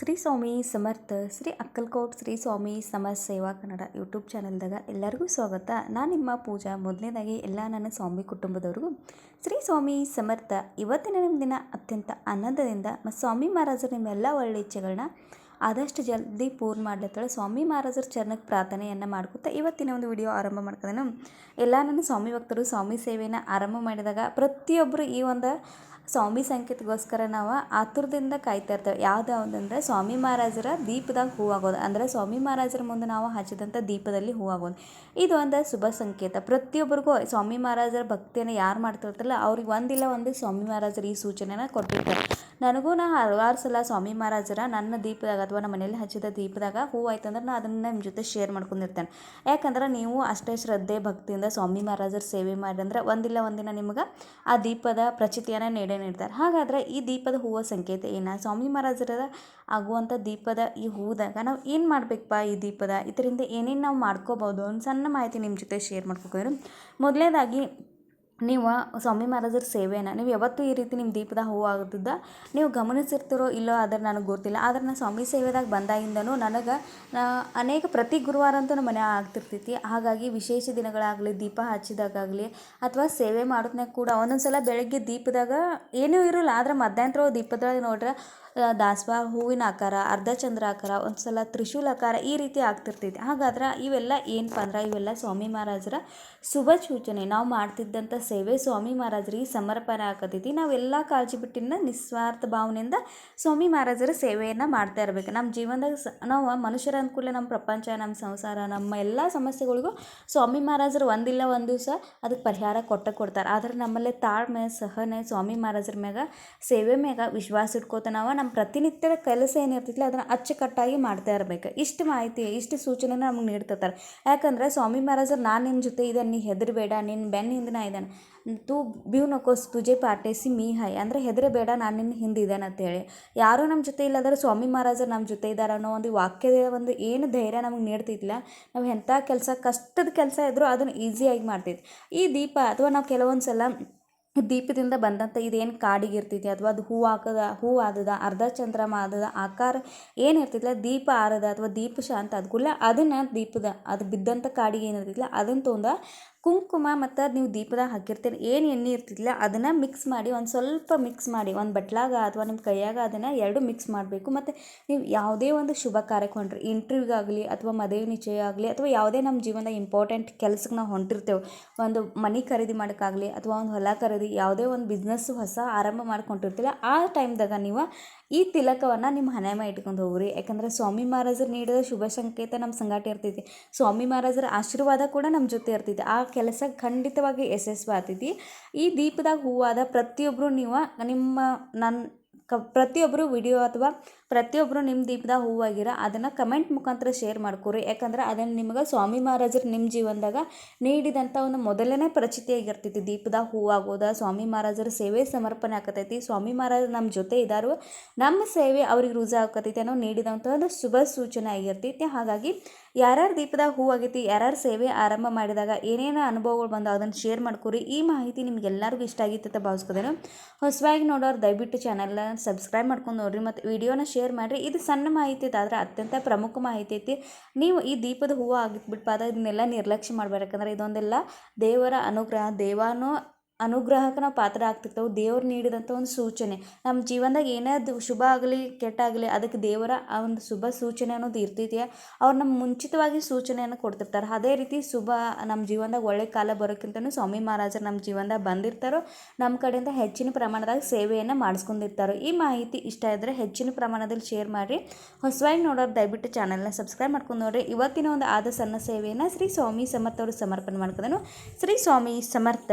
ಶ್ರೀ ಸ್ವಾಮಿ ಸಮರ್ಥ, ಶ್ರೀ ಅಕ್ಕಲ್ಕೋಟ್ ಶ್ರೀ ಸ್ವಾಮಿ ಸಮರ್ಥ ಸೇವಾ ಕನ್ನಡ ಯೂಟ್ಯೂಬ್ ಚಾನಲ್ದಾಗ ಎಲ್ಲರಿಗೂ ಸ್ವಾಗತ. ನಾನು ನಿಮ್ಮ ಪೂಜಾ. ಮೊದಲನೇದಾಗಿ ಎಲ್ಲ ನನ್ನ ಸ್ವಾಮಿ ಕುಟುಂಬದವ್ರಿಗೂ ಶ್ರೀ ಸ್ವಾಮಿ ಸಮರ್ಥ. ಇವತ್ತಿನ ನಿಮ್ಮ ದಿನ ಅತ್ಯಂತ ಆನಂದದಿಂದ ಮತ್ತು ಸ್ವಾಮಿ ಮಹಾರಾಜರು ನಿಮ್ಮೆಲ್ಲ ಒಳ್ಳೆ ಇಚ್ಛೆಗಳನ್ನ ಆದಷ್ಟು ಜಲ್ದಿ ಪೂರ್ಣ ಮಾಡ್ಲತ್ತಳ. ಸ್ವಾಮಿ ಮಹಾರಾಜರ ಚರಣಕ್ಕೆ ಪ್ರಾರ್ಥನೆಯನ್ನು ಮಾಡ್ಕೊತಾ ಇವತ್ತಿನ ಒಂದು ವಿಡಿಯೋ ಆರಂಭ ಮಾಡ್ಕೋದೇನು ಎಲ್ಲ ನನ್ನ ಸ್ವಾಮಿ ಭಕ್ತರು, ಸ್ವಾಮಿ ಸೇವೆಯನ್ನು ಆರಂಭ ಮಾಡಿದಾಗ ಪ್ರತಿಯೊಬ್ಬರು ಈ ಒಂದು ಸ್ವಾಮಿ ಸಂಕೇತಗೋಸ್ಕರ ನಾವು ಆತುರದಿಂದ ಕಾಯ್ತಾ ಇರ್ತೇವೆ. ಯಾವ್ದು ಯಾವುದಂದ್ರೆ ಸ್ವಾಮಿ ಮಹಾರಾಜರ ದೀಪದಾಗ ಹೂವಾಗೋದು ಅಂದರೆ ಸ್ವಾಮಿ ಮಹಾರಾಜರ ಮುಂದೆ ನಾವು ಹಚ್ಚಿದಂಥ ದೀಪದಲ್ಲಿ ಹೂವಾಗೋದು ಇದು ಒಂದು ಶುಭ ಸಂಕೇತ. ಪ್ರತಿಯೊಬ್ಬರಿಗೂ ಸ್ವಾಮಿ ಮಹಾರಾಜರ ಭಕ್ತಿಯನ್ನು ಯಾರು ಮಾಡ್ತಿರ್ತಾರಲ್ಲ, ಅವ್ರಿಗೆ ಒಂದಿಲ್ಲ ಒಂದು ಸ್ವಾಮಿ ಮಹಾರಾಜರು ಈ ಸೂಚನೆನ ಕೊಟ್ಟಿರ್ತಾರೆ. ನನಗೂ ನಾ ಹಲವಾರು ಸಲ ಸ್ವಾಮಿ ಮಹಾರಾಜರ ನನ್ನ ದೀಪದಾಗ ಅಥವಾ ನಮ್ಮ ಮನೇಲಿ ಹಚ್ಚಿದ ದೀಪದಾಗ ಹೂವು ಆಯ್ತಂದ್ರೆ ನಾ ಅದನ್ನು ನಿಮ್ಮ ಜೊತೆ ಶೇರ್ ಮಾಡ್ಕೊಂಡಿರ್ತೇನೆ. ಯಾಕಂದ್ರೆ ನೀವು ಅಷ್ಟೇ ಶ್ರದ್ಧೆ, ಭಕ್ತಿಯಿಂದ ಸ್ವಾಮಿ ಮಹಾರಾಜರ ಸೇವೆ ಮಾಡಿದ್ರೆ ಒಂದಿಲ್ಲ ಒಂದಿನ ನಿಮ್ಗೆ ಆ ದೀಪದ ಪ್ರಚಿತಿಯನ್ನು ನೀಡೇ ನೀಡ್ತಾರೆ. ಹಾಗಾದ್ರೆ ಈ ದೀಪದ ಹೂವ ಸಂಕೇತ ಏನು? ಸ್ವಾಮಿ ಮಹಾರಾಜರ ಆಗುವಂಥ ದೀಪದ ಈ ಹೂದಾಗ ನಾವು ಏನು ಮಾಡಬೇಕಪ್ಪ ಈ ದೀಪದ? ಇದರಿಂದ ಏನೇನು ನಾವು ಮಾಡ್ಕೋಬೋದು? ಒಂದು ಸಣ್ಣ ಮಾಹಿತಿ ನಿಮ್ಮ ಜೊತೆ ಶೇರ್ ಮಾಡ್ಕೋಬೇಕು. ಮೊದಲನೇದಾಗಿ ನೀವು ಸ್ವಾಮಿ ಮಹಾರಾಜರ ಸೇವೆನ ನೀವು ಯಾವತ್ತೂ ಈ ರೀತಿ ನಿಮ್ಮ ದೀಪದ ಹೂವು ಆಗುತ್ತಿದ್ದ, ನೀವು ಗಮನಿಸಿರ್ತಿರೋ ಇಲ್ಲೋ ಆದರೆ ನನಗೆ ಗೊತ್ತಿಲ್ಲ. ಆದ್ರೆ ನಾನು ಸ್ವಾಮಿ ಸೇವೆದಾಗ ಬಂದಾಗಿಂದನೂ ನನಗೆ ಅನೇಕ ಪ್ರತಿ ಗುರುವಾರ ಅಂತೂ ನಮ್ಮ ಆಗ್ತಿರ್ತೈತಿ. ಹಾಗಾಗಿ ವಿಶೇಷ ದಿನಗಳಾಗಲಿ, ದೀಪ ಹಚ್ಚಿದಾಗಲಿ ಅಥವಾ ಸೇವೆ ಮಾಡೋದ್ನಾಗ ಕೂಡ ಒಂದೊಂದು ಸಲ ಬೆಳಗ್ಗೆ ದೀಪದಾಗ ಏನೂ ಇರೋಲ್ಲ. ಆದ್ರೆ ಮಧ್ಯಾಹ್ನ ದೀಪದಾಗ ನೋಡ್ರೆ ದಾಸವಾಳ ಹೂವಿನ ಆಕಾರ ಅರ್ಧ ಚಂದ್ರ ಆಕಾರ ಒಂದು ಸಲ ತ್ರಿಶೂಲ ಆಕಾರ ಈ ರೀತಿ ಆಗ್ತಿರ್ತೈತಿ. ಹಾಗಾದ್ರೆ ಇವೆಲ್ಲ ಏನಪ್ಪ ಅಂದ್ರೆ ಇವೆಲ್ಲ ಸ್ವಾಮಿ ಮಹಾರಾಜರ ಶುಭ ಸೂಚನೆ. ನಾವು ಮಾಡ್ತಿದ್ದಂಥ ಸೇವೆ ಸ್ವಾಮಿ ಮಹಾರಾಜರಿಗೆ ಸಮರ್ಪಣೆ ಆಗತೈತಿ. ನಾವೆಲ್ಲ ಕಾಳಜಿ ಬಿಟ್ಟಿನ ನಿಸ್ವಾರ್ಥ ಭಾವನೆಯಿಂದ ಸ್ವಾಮಿ ಮಹಾರಾಜರ ಸೇವೆಯನ್ನು ಮಾಡ್ತಾ ಇರಬೇಕು. ನಮ್ಮ ಜೀವನದಾಗ ಸ, ನಾವು ಮನುಷ್ಯರ ಅನುಕೂಲ ನಮ್ಮ ಪ್ರಪಂಚ ನಮ್ಮ ಸಂಸಾರ, ನಮ್ಮ ಎಲ್ಲ ಸಮಸ್ಯೆಗಳಿಗೂ ಸ್ವಾಮಿ ಮಹಾರಾಜರು ಒಂದಿಲ್ಲ ಒಂದು ದಿವಸ ಅದಕ್ಕೆ ಪರಿಹಾರ ಕೊಟ್ಟ ಕೊಡ್ತಾರೆ. ಆದ್ರೆ ನಮ್ಮಲ್ಲೇ ತಾಳ್ಮೆ, ಸಹನೆ ಸ್ವಾಮಿ ಮಹಾರಾಜರ ಮ್ಯಾಗ, ಸೇವೆ ಮ್ಯಾಗ ವಿಶ್ವಾಸ ಇಟ್ಕೋತ ನಾವು ನಮ್ಮ ಪ್ರತಿನಿತ್ಯದ ಕೆಲಸ ಏನಿರ್ತೈತಿಲ್ಲ ಅದನ್ನು ಅಚ್ಚುಕಟ್ಟಾಗಿ ಮಾಡ್ತಾ ಇರಬೇಕು. ಇಷ್ಟು ಮಾಹಿತಿ, ಇಷ್ಟು ಸೂಚನೆ ನಮಗೆ ನೀಡ್ತಿರ್ತಾರೆ. ಯಾಕಂದ್ರೆ ಸ್ವಾಮಿ ಮಹಾರಾಜರು, ನಾನು ನಿನ್ನ ಜೊತೆ ಇದೆ ನೀ ಹೆದರಬೇಡ ನಿನ್ನ ಬೆನ್ನ ಹಿಂದಿನ ಇದ್ದಾನೆ ತೂ ಬ್ಯೂ ನಕೋಸ್ ತುಜೆ ಪಾಟೇಸಿ ಮೀ ಹೈ, ಅಂದರೆ ಹೆದರಬೇಡ, ನಾನು ನಿನ್ನ ಹಿಂದಿದ್ದೇನೆ ಅಂತೇಳಿ. ಯಾರೂ ನಮ್ಮ ಜೊತೆ ಇಲ್ಲದ್ರೆ ಸ್ವಾಮಿ ಮಹಾರಾಜರು ನಮ್ಮ ಜೊತೆ ಇದ್ದಾರೆ ಅನ್ನೋ ಒಂದು ವಾಕ್ಯದ ಒಂದು ಏನು ಧೈರ್ಯ ನಮಗೆ ನೀಡ್ತಿದ್ದಿಲ್ಲ ನಾವು ಎಂಥ ಕೆಲಸ, ಕಷ್ಟದ ಕೆಲಸ ಇದ್ದರೂ ಅದನ್ನು ಈಸಿಯಾಗಿ ಮಾಡ್ತೈತಿ ಈ ದೀಪ ಅಥವಾ ನಾವು ಕೆಲವೊಂದು ಸಲ ದೀಪದಿಂದ ಬಂದಂಥ ಇದೇನು ಕಾಡಿಗೆ ಇರ್ತೈತಿ ಅಥವಾ ಅದು ಹೂ ಹಾಕದ, ಹೂ ಆದದ, ಅರ್ಧ ಚಂದ್ರಮ ಆದದ ಆಕಾರ ಏನು ಇರ್ತೈತಿಲ್ಲ ದೀಪ ಆರದ ಅಥವಾ ದೀಪ ಶಾಂತ ಆದ್ಕೂಡ್ಲೆ ಅದನ್ನು ದೀಪದ, ಅದು ಬಿದ್ದಂಥ ಕಾಡಿಗೆ ಏನು ಇರ್ತೈತಿಲ್ಲ ಅದನ್ನು ತೊಗೊಂಡು ಕುಂಕುಮ ಮತ್ತು ನೀವು ದೀಪದಾಗ ಹಾಕಿರ್ತೀರಿ, ಏನು ಎಣ್ಣೆ ಇರ್ತಿದ್ಲ ಅದನ್ನು ಮಿಕ್ಸ್ ಮಾಡಿ ಒಂದು ಸ್ವಲ್ಪ ಮಿಕ್ಸ್ ಮಾಡಿ, ಒಂದು ಬಟ್ಲಾಗ ಅಥವಾ ನಿಮ್ಮ ಕೈಯಾಗ ಅದನ್ನು ಎರಡು ಮಿಕ್ಸ್ ಮಾಡಬೇಕು. ಮತ್ತು ನೀವು ಯಾವುದೇ ಒಂದು ಶುಭ ಕಾರ್ಯಕ್ಕೆ ಹೊಂಟ್ರಿ ಇಂಟ್ರ್ಯೂಗಾಗಲಿ ಅಥವಾ ಮದುವೆ ನಿಶ್ಚಯ ಆಗಲಿ ಅಥವಾ ಯಾವುದೇ ನಮ್ಮ ಜೀವನದ ಇಂಪಾರ್ಟೆಂಟ್ ಕೆಲಸಕ್ಕೆ ನಾವು ಹೊಂಟಿರ್ತೇವೆ, ಒಂದು ಮನೆ ಖರೀದಿ ಮಾಡೋಕ್ಕಾಗಲಿ ಅಥವಾ ಒಂದು ಹೊಲ ಖರೀದಿ, ಯಾವುದೇ ಒಂದು ಬಿಸ್ನೆಸ್ಸು ಹೊಸ ಆರಂಭ ಮಾಡ್ಕೊಂಡಿರ್ತಿಲ್ಲ, ಆ ಟೈಮ್ದಾಗ ನೀವು ಈ ತಿಲಕವನ್ನು ನಿಮ್ಮ ಹಣೆ ಮೇಲೆ ಇಟ್ಕೊಂಡು ಹೋಗ್ರಿ. ಯಾಕಂದರೆ ಸ್ವಾಮಿ ಮಹಾರಾಜರು ನೀಡಿದ ಶುಭ ಸಂಕೇತ ನಮ್ಮ ಸಂಗಾಟ ಇರ್ತೈತಿ. ಸ್ವಾಮಿ ಮಹಾರಾಜರ ಆಶೀರ್ವಾದ ಕೂಡ ನಮ್ಮ ಜೊತೆ ಇರ್ತೈತಿ. ಆ ಕೆಲಸ ಖಂಡಿತವಾಗಿ ಯಶಸ್ವಿ ಆತೈತಿ ಈ ದೀಪದಾಗ ಹೂವಾದ ಪ್ರತಿಯೊಬ್ಬರು ನೀವು ನಿಮ್ಮ ನನ್ನ ಕ ಪ್ರತಿಯೊಬ್ಬರು ವಿಡಿಯೋ ಅಥವಾ ಪ್ರತಿಯೊಬ್ಬರು ನಿಮ್ಮ ದೀಪದಾಗ ಹೂವಾಗಿರ ಅದನ್ನು ಕಮೆಂಟ್ ಮುಖಾಂತರ ಶೇರ್ ಮಾಡ್ಕೊರಿ. ಯಾಕಂದ್ರೆ ಅದನ್ನು ನಿಮಗೆ ಸ್ವಾಮಿ ಮಹಾರಾಜರು ನಿಮ್ಮ ಜೀವನದಾಗ ನೀಡಿದಂಥ ಒಂದು ಮೊದಲನೇ ಪರಿಚಿತಿಯಾಗಿರ್ತೈತಿ ದೀಪದಾಗ ಹೂವಾಗೋದ, ಸ್ವಾಮಿ ಮಹಾರಾಜರ ಸೇವೆ ಸಮರ್ಪಣೆ ಆಕತೈತಿ ಸ್ವಾಮಿ ಮಹಾರಾಜ ನಮ್ಮ ಜೊತೆ ಇದ್ದಾರೋ ನಮ್ಮ ಸೇವೆ ಅವ್ರಿಗೆ ರುಜು ಆಕತೈತಿ ಅನ್ನೋ ನೀಡಿದಂಥ ಒಂದು ಶುಭ ಸೂಚನೆ ಆಗಿರ್ತೈತಿ. ಹಾಗಾಗಿ ಯಾರ್ಯಾರು ದೀಪದಾಗ ಹೂ ಆಗೈತಿ, ಯಾರ್ಯಾರು ಸೇವೆ ಆರಂಭ ಮಾಡಿದಾಗ ಏನೇನು ಅನುಭವಗಳು ಬಂದಾವ ಅದನ್ನು ಶೇರ್ ಮಾಡ್ಕೊರಿ. ಈ ಮಾಹಿತಿ ನಿಮ್ಗೆಲ್ಲರಿಗೂ ಇಷ್ಟ ಆಗಿತ್ತು ಅಂತ ಭಾವಿಸ್ಕೋದೇನು. ಹೊಸವಾಗಿ ನೋಡೋರು ದಯವಿಟ್ಟು ಚಾನಲ್ನ ಸಬ್ಸ್ಕ್ರೈಬ್ ಮಾಡ್ಕೊಂಡು ನೋಡಿರಿ ಮತ್ತು ವಿಡಿಯೋನ ಶೇರ್ ಮಾಡಿರಿ. ಇದು ಸಣ್ಣ ಮಾಹಿತಿ ಆದರೆ ಅತ್ಯಂತ ಪ್ರಮುಖ ಮಾಹಿತಿ ಐತಿ. ನೀವು ಈ ದೀಪದ ಹೂವು ಆಗಿಬಿಟ್ಟು ಇದನ್ನೆಲ್ಲ ನಿರ್ಲಕ್ಷ್ಯ ಮಾಡಬೇಕಂದ್ರೆ ಇದೊಂದೆಲ್ಲ ದೇವರ ಅನುಗ್ರಹ, ದೇವಾನು ಅನುಗ್ರಹಕ್ಕೆ ನಾವು ಪಾತ್ರ ಆಗ್ತಿರ್ತೇವೆ. ದೇವ್ರು ನೀಡಿದಂಥ ಒಂದು ಸೂಚನೆ. ನಮ್ಮ ಜೀವನದಾಗ ಏನೇ ಶುಭ ಆಗಲಿ, ಕೆಟ್ಟಾಗಲಿ, ಅದಕ್ಕೆ ದೇವರ ಆ ಒಂದು ಶುಭ ಸೂಚನೆ ಅನ್ನೋದು ಇರ್ತೈತಿ ಅವ್ರು ನಮ್ಮ ಮುಂಚಿತವಾಗಿ ಸೂಚನೆಯನ್ನು ಕೊಡ್ತಿರ್ತಾರೆ. ಅದೇ ರೀತಿ ಶುಭ ನಮ್ಮ ಜೀವನದಾಗ ಒಳ್ಳೆ ಕಾಲ ಬರೋಕ್ಕಿಂತನೂ ಸ್ವಾಮಿ ಮಹಾರಾಜರು ನಮ್ಮ ಜೀವನದಾಗ ಬಂದಿರ್ತಾರೋ ನಮ್ಮ ಕಡೆಯಿಂದ ಹೆಚ್ಚಿನ ಪ್ರಮಾಣದಾಗ ಸೇವೆಯನ್ನು ಮಾಡಿಸ್ಕೊಂಡಿರ್ತಾರೋ, ಈ ಮಾಹಿತಿ ಇಷ್ಟ ಇದ್ದರೆ ಹೆಚ್ಚಿನ ಪ್ರಮಾಣದಲ್ಲಿ ಶೇರ್ ಮಾಡಿ ಹೊಸವಾಗಿ ನೋಡೋರು ದಯವಿಟ್ಟು ಚಾನಲ್ನ ಸಬ್ಸ್ಕ್ರೈಬ್ ಮಾಡ್ಕೊಂಡು ನೋಡ್ರಿ. ಇವತ್ತಿನ ಒಂದು ಆದ ಸಣ್ಣ ಸೇವೆಯನ್ನು ಶ್ರೀ ಸ್ವಾಮಿ ಸಮರ್ಥ ಅವರು ಸಮರ್ಪಣೆ ಮಾಡ್ಕೊಂಡು ಶ್ರೀ ಸ್ವಾಮಿ ಸಮರ್ಥ.